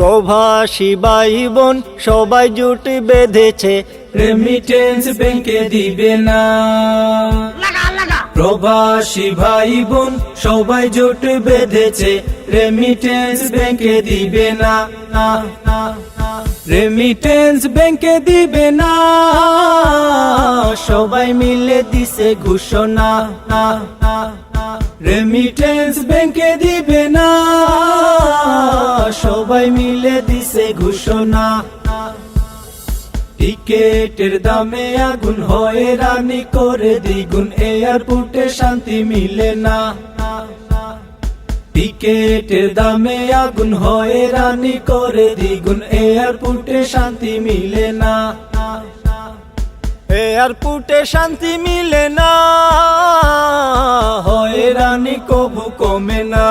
প্রভাসী ভাই বোন সবাই জুট বেঁধেছে। রেমিটেন্স ব্যাংকে দিবে না। প্রবাসী ভাই বোন সবাই জোট বেঁধেছে। রেমিটেন্স ব্যাংকে দিবে না না। রেমিটেন্স ব্যাংকে দিবে না। সবাই মিলে দিছে ঘোষণা না, না, না। রেমিটেন্স ব্যাংকে দিবে না। সবাই মিলে দিছে ঘোষণা। টিকেটের দামে আগুন হয়ে, রানি করে দ্বিগুণ। এয়ারপোর্টে শান্তি মিলে না। টিকেটের দামে আগুন হয়ে, রানি করে দ্বিগুণ। এয়ারপোর্টে শান্তি মিলে না। এয়ারপোর্টে শান্তি মিলে না। হয়ে রানি কবু কমে না।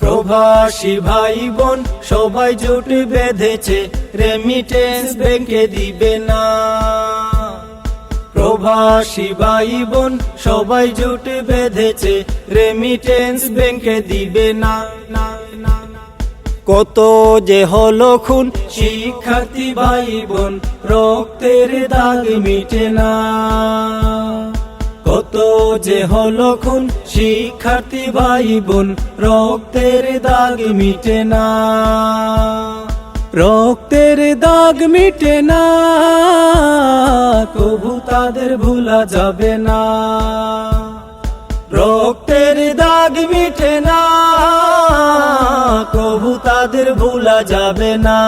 প্রবাসী ভাই বোন সবাই জোট বেঁধেছে রেমিটেন্স ব্যাংকে দিবে না। প্রবাসী ভাই বোন সবাই জোট বেঁধেছে রেমিটেন্স ব্যাংকে দিবে না। কত যে হলো খুন, শিক্ষার্থী ভাই বোন রক্তের দাগ মিটে না। কত যে হলো খুন। শিক্ষার্থী ভাই বোন রক্তের দাগ মিটে না। রক্তের দাগ মিটে না কবু তাদের ভুলা যাবে না। রক্তের দাগ মিটে না কবু তাদের ভুলা যাবে না।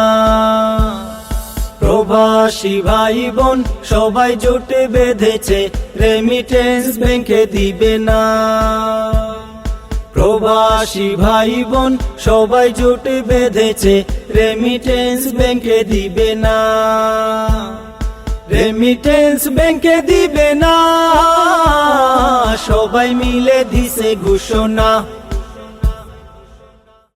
প্রবাসী ভাই বোন সবাই জোটে বেঁধেছে রেমিটেন্স ব্যাংকে দিবে না। প্রবাসী ভাই বোন সবাই জোটে বেঁধেছে রেমিটেন্স ব্যাংকে দিবে না। রেমিটেন্স ব্যাংকে দিবে না। সবাই মিলে দিছে ঘোষণা।